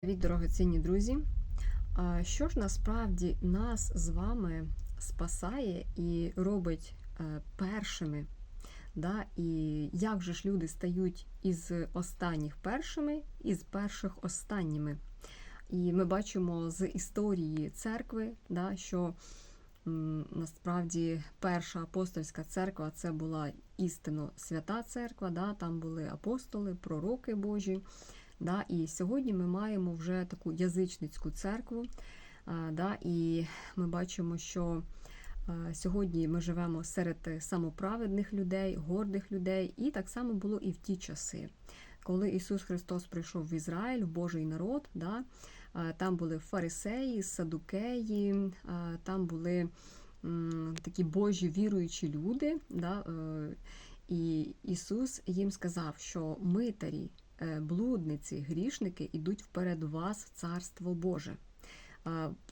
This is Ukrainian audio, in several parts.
Привіт, дорогоцінні друзі! Що ж насправді нас з вами спасає і робить е, першими? Да? І як же ж люди стають із останніх першими, із перших останніми? І ми бачимо з історії церкви, да, що насправді перша апостольська церква це була істинно свята церква, да? там були апостоли, пророки Божі. Да? І сьогодні ми маємо вже таку язичницьку церкву. Да? І ми бачимо, що сьогодні ми живемо серед самоправедних людей, гордих людей, і так само було і в ті часи. Коли Ісус Христос прийшов в Ізраїль, в Божий народ, да? там були фарисеї, садукеї, там були такі Божі віруючі люди. Да? е, І Ісус їм сказав, що митарі, блудниці, грішники йдуть вперед вас в Царство Боже,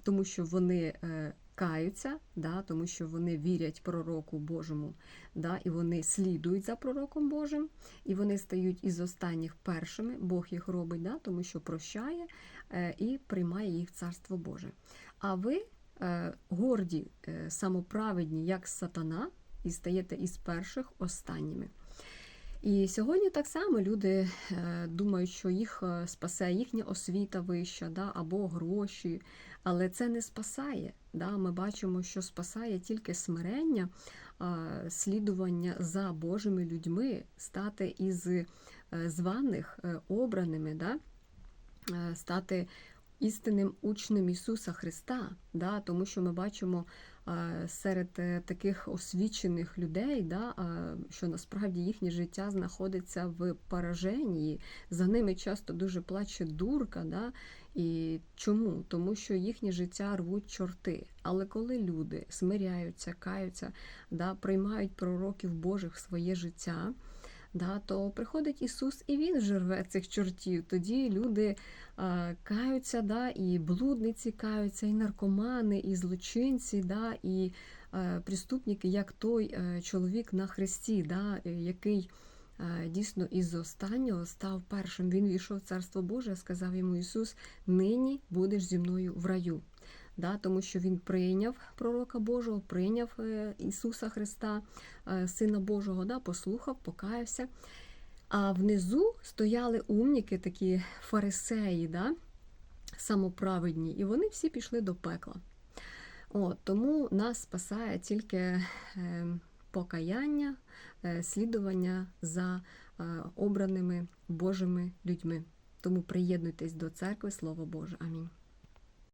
тому що вони е, каються, да, тому що вони вірять пророку Божому, да, і вони слідують за пророком Божим, і вони стають із останніх першими, Бог їх робить, да, тому що прощає е, і приймає їх в Царство Боже. А ви е, горді, е, самоправедні, як сатана, і стаєте із перших останніми. І сьогодні так само люди е, думають, що їх е, спасе їхня освіта вища, да, або гроші, але це не спасає. Да. Ми бачимо, що спасає тільки смирення, слідування за Божими людьми, стати із е, званих обраними, да, стати істинним учнем Ісуса Христа, да, тому що ми бачимо серед е, таких освічених людей, да, що насправді їхнє життя знаходиться в пораженні, за ними часто дуже плаче дурка. Да, і чому? Тому що їхнє життя рвуть чорти. Але коли люди смиряються, каються, да, приймають пророків Божих в своє життя, да, то приходить Ісус і Він вже рве цих чортів. Тоді люди е, каються, да, і блудниці каються, і наркомани, і злочинці, да, і е, преступники, як той е, чоловік на хресті, да, е, який е, дійсно із останнього став першим. Він війшов в Царство Боже, сказав йому Ісус: нині будеш зі мною в раю. Да, тому що він прийняв пророка Божого, прийняв е, Ісуса Христа, е, Сина Божого, да, послухав, покаявся. А внизу стояли умніки, такі фарисеї, да, самоправедні, і вони всі пішли до пекла. От, тому нас спасає тільки е, покаяння, слідування за обраними Божими людьми. Тому приєднуйтесь до церкви, Слово Боже. Амінь.